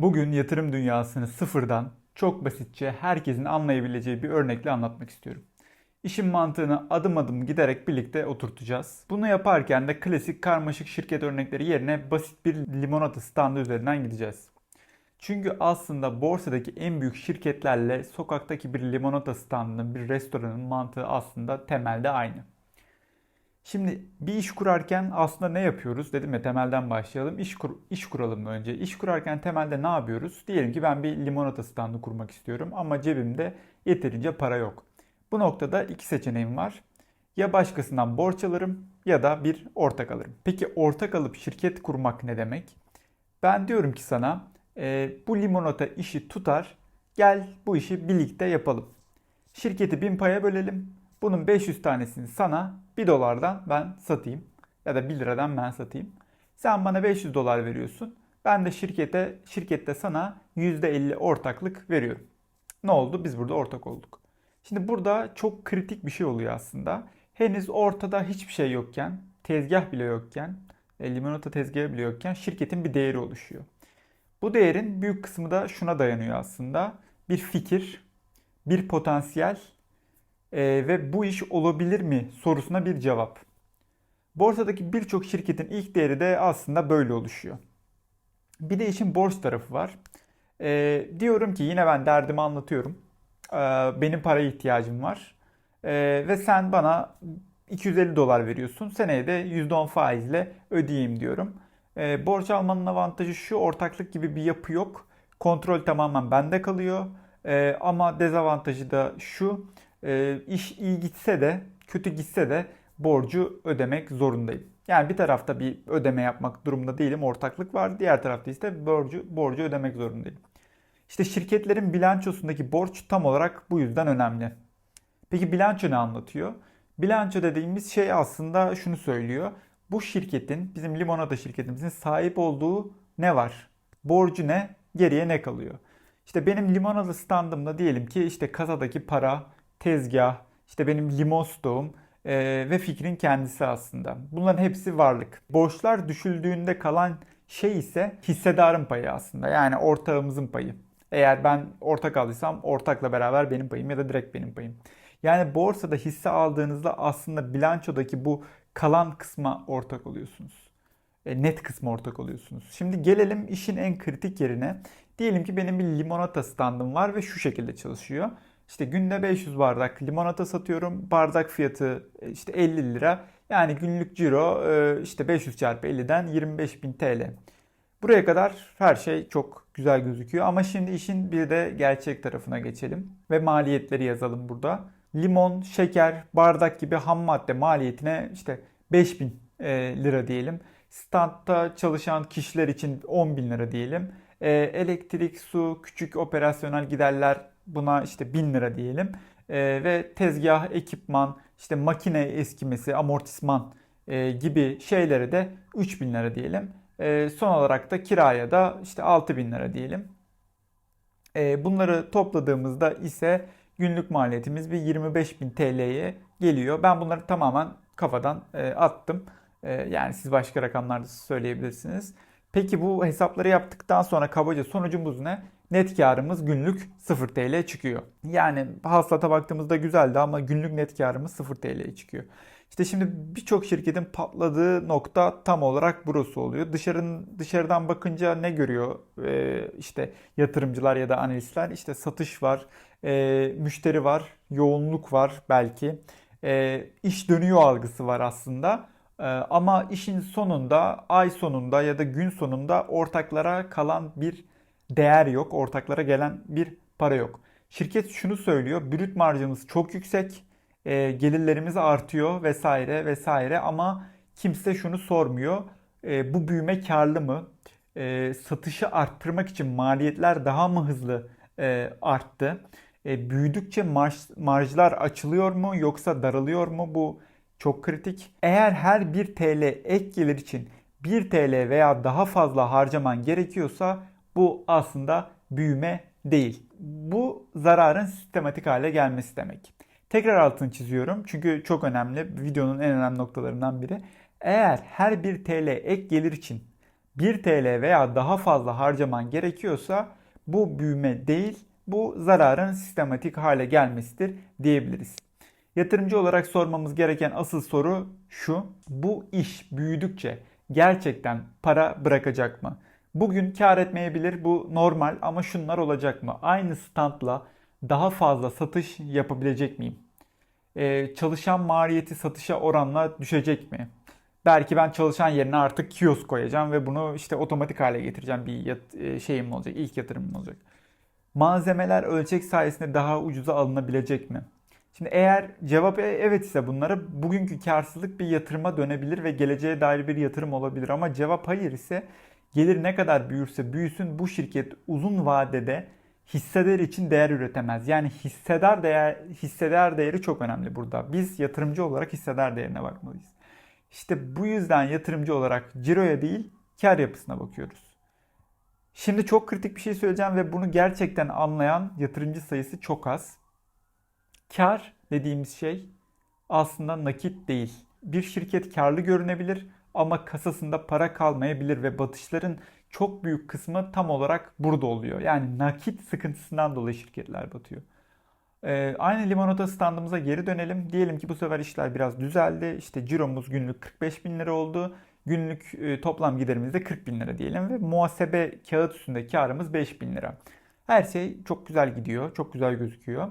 Bugün yatırım dünyasını sıfırdan çok basitçe herkesin anlayabileceği bir örnekle anlatmak istiyorum. İşin mantığını adım adım giderek birlikte oturtacağız. Bunu yaparken de klasik karmaşık şirket örnekleri yerine basit bir limonata standı üzerinden gideceğiz. Çünkü aslında borsadaki en büyük şirketlerle sokaktaki bir limonata standının, bir restoranın mantığı aslında temelde aynı. Şimdi bir iş kurarken aslında ne yapıyoruz? Dedim ya temelden başlayalım. İş, kur, iş kuralım önce. İş kurarken temelde ne yapıyoruz? Diyelim ki ben bir limonata standı kurmak istiyorum ama cebimde yeterince para yok. Bu noktada iki seçeneğim var. Ya başkasından borç alırım ya da bir ortak alırım. Peki ortak alıp şirket kurmak ne demek? Ben diyorum ki sana e, bu limonata işi tutar. Gel bu işi birlikte yapalım. Şirketi bin paya bölelim. Bunun 500 tanesini sana 1 dolardan ben satayım. Ya da 1 liradan ben satayım. Sen bana 500 dolar veriyorsun. Ben de şirkete, şirkette sana %50 ortaklık veriyorum. Ne oldu? Biz burada ortak olduk. Şimdi burada çok kritik bir şey oluyor aslında. Henüz ortada hiçbir şey yokken, tezgah bile yokken, e, limonata tezgahı bile yokken şirketin bir değeri oluşuyor. Bu değerin büyük kısmı da şuna dayanıyor aslında. Bir fikir, bir potansiyel e, ve bu iş olabilir mi sorusuna bir cevap. Borsadaki birçok şirketin ilk değeri de aslında böyle oluşuyor. Bir de işin borç tarafı var. E, diyorum ki yine ben derdimi anlatıyorum. E, benim paraya ihtiyacım var. E, ve sen bana 250 dolar veriyorsun. Seneye de %10 faizle ödeyeyim diyorum. E, borç almanın avantajı şu ortaklık gibi bir yapı yok. Kontrol tamamen bende kalıyor. E, ama dezavantajı da şu. E, iş iyi gitse de kötü gitse de borcu ödemek zorundayım. Yani bir tarafta bir ödeme yapmak durumunda değilim. Ortaklık var. Diğer tarafta ise borcu, borcu ödemek zorundayım. İşte şirketlerin bilançosundaki borç tam olarak bu yüzden önemli. Peki bilanço ne anlatıyor? Bilanço dediğimiz şey aslında şunu söylüyor. Bu şirketin, bizim limonata şirketimizin sahip olduğu ne var? Borcu ne? Geriye ne kalıyor? İşte benim limonata standımda diyelim ki işte kasadaki para, tezgah, işte benim limon stoğum e, ve fikrin kendisi aslında. Bunların hepsi varlık. Borçlar düşüldüğünde kalan şey ise hissedarın payı aslında. Yani ortağımızın payı. Eğer ben ortak aldıysam ortakla beraber benim payım ya da direkt benim payım. Yani borsada hisse aldığınızda aslında bilançodaki bu kalan kısma ortak oluyorsunuz. E, net kısma ortak oluyorsunuz. Şimdi gelelim işin en kritik yerine. Diyelim ki benim bir limonata standım var ve şu şekilde çalışıyor. İşte günde 500 bardak limonata satıyorum. Bardak fiyatı e, işte 50 lira. Yani günlük ciro e, işte 500 çarpı 50'den 25.000 TL. Buraya kadar her şey çok güzel gözüküyor ama şimdi işin bir de gerçek tarafına geçelim ve maliyetleri yazalım burada. Limon, şeker, bardak gibi ham madde maliyetine işte 5000 e, lira diyelim. Standta çalışan kişiler için 10 bin lira diyelim. Elektrik, su, küçük operasyonel giderler buna işte 1000 lira diyelim. E, ve tezgah, ekipman, işte makine eskimesi, amortisman gibi şeylere de 3000 lira diyelim. son olarak da kiraya da işte 6000 lira diyelim. bunları topladığımızda ise günlük maliyetimiz bir 25.000 TL'ye geliyor. Ben bunları tamamen kafadan e, attım. E, yani siz başka rakamlarda söyleyebilirsiniz. Peki bu hesapları yaptıktan sonra kabaca sonucumuz ne? Net karımız günlük 0 TL çıkıyor. Yani hasılata baktığımızda güzeldi ama günlük net karımız 0 TL'ye çıkıyor. İşte şimdi birçok şirketin patladığı nokta tam olarak burası oluyor. Dışarın dışarıdan bakınca ne görüyor ee, işte yatırımcılar ya da analistler? İşte satış var, e, müşteri var, yoğunluk var belki, e, iş dönüyor algısı var aslında. E, ama işin sonunda, ay sonunda ya da gün sonunda ortaklara kalan bir değer yok, ortaklara gelen bir para yok. Şirket şunu söylüyor, brüt marjımız çok yüksek e, gelirlerimiz artıyor vesaire vesaire ama kimse şunu sormuyor. E, bu büyüme karlı mı? E, satışı arttırmak için maliyetler daha mı hızlı e, arttı? E, büyüdükçe marj, marjlar açılıyor mu yoksa daralıyor mu? Bu çok kritik. Eğer her 1 TL ek gelir için 1 TL veya daha fazla harcaman gerekiyorsa bu aslında büyüme değil. Bu zararın sistematik hale gelmesi demek. Tekrar altını çiziyorum çünkü çok önemli. Videonun en önemli noktalarından biri. Eğer her bir TL ek gelir için 1 TL veya daha fazla harcaman gerekiyorsa bu büyüme değil, bu zararın sistematik hale gelmesidir diyebiliriz. Yatırımcı olarak sormamız gereken asıl soru şu. Bu iş büyüdükçe gerçekten para bırakacak mı? Bugün kar etmeyebilir bu normal ama şunlar olacak mı? Aynı standla daha fazla satış yapabilecek miyim? Ee, çalışan maliyeti satışa oranla düşecek mi? Belki ben çalışan yerine artık kiosk koyacağım ve bunu işte otomatik hale getireceğim bir yat- e, şeyim olacak, ilk yatırımım olacak. Malzemeler ölçek sayesinde daha ucuza alınabilecek mi? Şimdi eğer cevap e- evet ise bunlara bugünkü karsızlık bir yatırıma dönebilir ve geleceğe dair bir yatırım olabilir ama cevap hayır ise gelir ne kadar büyürse büyüsün bu şirket uzun vadede hissedar için değer üretemez. Yani hissedar değer hissedar değeri çok önemli burada. Biz yatırımcı olarak hissedar değerine bakmalıyız. İşte bu yüzden yatırımcı olarak ciroya değil kar yapısına bakıyoruz. Şimdi çok kritik bir şey söyleyeceğim ve bunu gerçekten anlayan yatırımcı sayısı çok az. Kar dediğimiz şey aslında nakit değil. Bir şirket karlı görünebilir ama kasasında para kalmayabilir ve batışların çok büyük kısmı tam olarak burada oluyor. Yani nakit sıkıntısından dolayı şirketler batıyor. Ee, aynı limonata standımıza geri dönelim. Diyelim ki bu sefer işler biraz düzeldi. İşte ciromuz günlük 45 bin lira oldu. Günlük e, toplam giderimiz de 40 bin lira diyelim ve muhasebe kağıt üstünde karımız 5 bin lira. Her şey çok güzel gidiyor, çok güzel gözüküyor.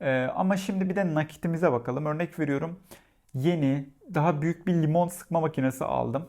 Ee, ama şimdi bir de nakitimize bakalım. Örnek veriyorum. Yeni, daha büyük bir limon sıkma makinesi aldım.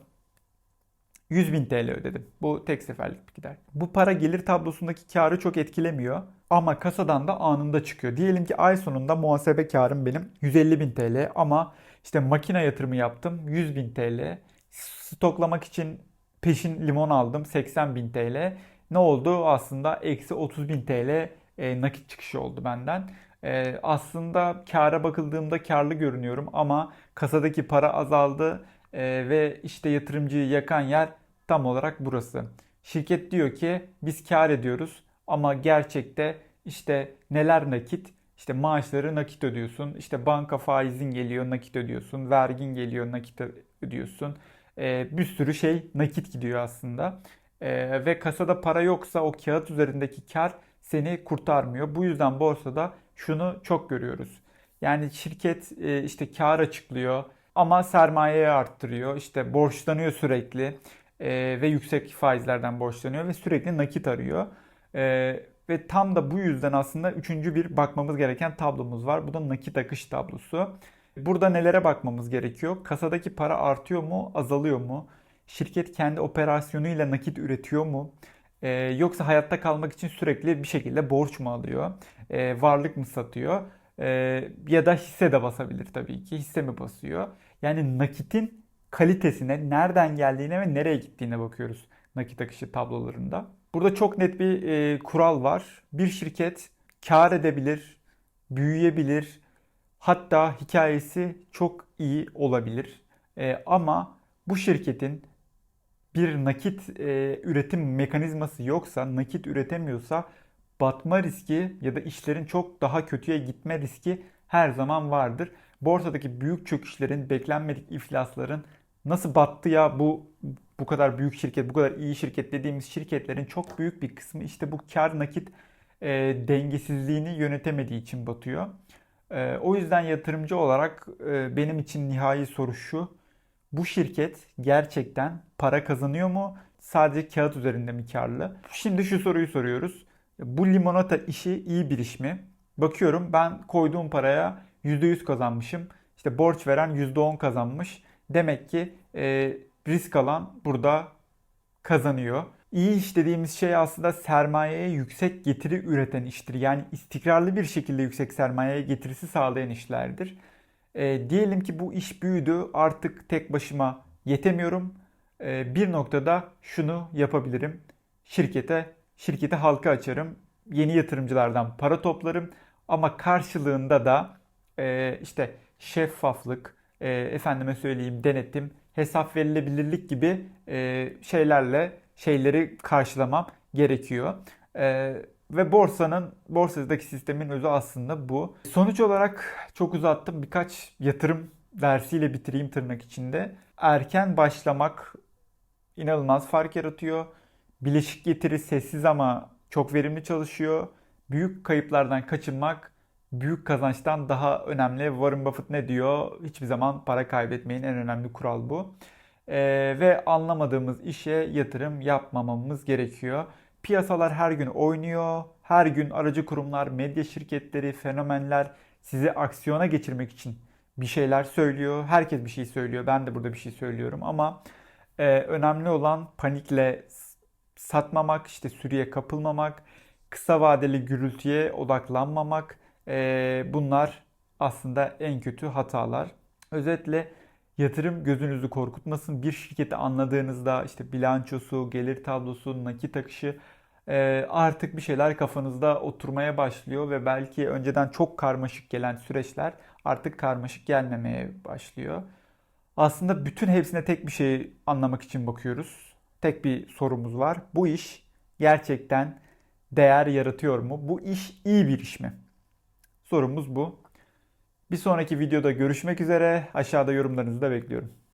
100 bin TL ödedim. Bu tek seferlik bir gider. Bu para gelir tablosundaki karı çok etkilemiyor. Ama kasadan da anında çıkıyor. Diyelim ki ay sonunda muhasebe karım benim 150 bin TL ama işte makine yatırımı yaptım 100 bin TL. Stoklamak için peşin limon aldım 80 bin TL. Ne oldu? Aslında eksi 30 bin TL e, nakit çıkışı oldu benden. E, aslında kâra bakıldığımda karlı görünüyorum ama kasadaki para azaldı e, ve işte yatırımcıyı yakan yer tam olarak burası. Şirket diyor ki biz kar ediyoruz ama gerçekte işte neler nakit? İşte maaşları nakit ödüyorsun. İşte banka faizin geliyor nakit ödüyorsun. Vergin geliyor nakit ödüyorsun. Ee, bir sürü şey nakit gidiyor aslında. Ee, ve kasada para yoksa o kağıt üzerindeki kar seni kurtarmıyor. Bu yüzden borsada şunu çok görüyoruz. Yani şirket e, işte kar açıklıyor ama sermayeyi arttırıyor. İşte borçlanıyor sürekli e, ve yüksek faizlerden borçlanıyor ve sürekli nakit arıyor. E, ve tam da bu yüzden aslında üçüncü bir bakmamız gereken tablomuz var. Bu da nakit akış tablosu. Burada nelere bakmamız gerekiyor? Kasadaki para artıyor mu, azalıyor mu? Şirket kendi operasyonuyla nakit üretiyor mu? Ee, yoksa hayatta kalmak için sürekli bir şekilde borç mu alıyor? Ee, varlık mı satıyor? Ee, ya da hisse de basabilir tabii ki. Hisse mi basıyor? Yani nakitin kalitesine, nereden geldiğine ve nereye gittiğine bakıyoruz nakit akışı tablolarında. Burada çok net bir e, kural var. Bir şirket kar edebilir, büyüyebilir, hatta hikayesi çok iyi olabilir. E, ama bu şirketin bir nakit e, üretim mekanizması yoksa, nakit üretemiyorsa batma riski ya da işlerin çok daha kötüye gitme riski her zaman vardır. Borsadaki büyük çöküşlerin, beklenmedik iflasların nasıl battı ya bu bu kadar büyük şirket, bu kadar iyi şirket dediğimiz şirketlerin çok büyük bir kısmı işte bu kar nakit e, dengesizliğini yönetemediği için batıyor. E, o yüzden yatırımcı olarak e, benim için nihai soru şu. Bu şirket gerçekten para kazanıyor mu? Sadece kağıt üzerinde mi karlı? Şimdi şu soruyu soruyoruz. Bu limonata işi iyi bir iş mi? Bakıyorum ben koyduğum paraya %100 kazanmışım. İşte borç veren %10 kazanmış. Demek ki e, risk alan burada kazanıyor. İyi iş dediğimiz şey aslında sermayeye yüksek getiri üreten iştir. Yani istikrarlı bir şekilde yüksek sermayeye getirisi sağlayan işlerdir. E, diyelim ki bu iş büyüdü artık tek başıma yetemiyorum. E, bir noktada şunu yapabilirim. Şirkete, şirkete halka açarım. Yeni yatırımcılardan para toplarım. Ama karşılığında da e, işte şeffaflık, e, efendime söyleyeyim denetim, hesap verilebilirlik gibi e, şeylerle şeyleri karşılamam gerekiyor. E, ve borsanın, borsadaki sistemin özü aslında bu. Sonuç olarak çok uzattım. Birkaç yatırım dersiyle bitireyim tırnak içinde. Erken başlamak inanılmaz fark yaratıyor. Bileşik getiri sessiz ama çok verimli çalışıyor. Büyük kayıplardan kaçınmak büyük kazançtan daha önemli. Warren Buffett ne diyor? Hiçbir zaman para kaybetmeyin. En önemli kural bu. Ee, ve anlamadığımız işe yatırım yapmamamız gerekiyor. Piyasalar her gün oynuyor. Her gün aracı kurumlar, medya şirketleri, fenomenler sizi aksiyona geçirmek için bir şeyler söylüyor. Herkes bir şey söylüyor. Ben de burada bir şey söylüyorum ama e, önemli olan panikle satmamak, işte sürüye kapılmamak, kısa vadeli gürültüye odaklanmamak. E, bunlar aslında en kötü hatalar. Özetle yatırım gözünüzü korkutmasın. Bir şirketi anladığınızda işte bilançosu, gelir tablosu, nakit akışı e, artık bir şeyler kafanızda oturmaya başlıyor ve belki önceden çok karmaşık gelen süreçler artık karmaşık gelmemeye başlıyor. Aslında bütün hepsine tek bir şey anlamak için bakıyoruz. Tek bir sorumuz var. Bu iş gerçekten değer yaratıyor mu? Bu iş iyi bir iş mi? Sorumuz bu. Bir sonraki videoda görüşmek üzere. Aşağıda yorumlarınızı da bekliyorum.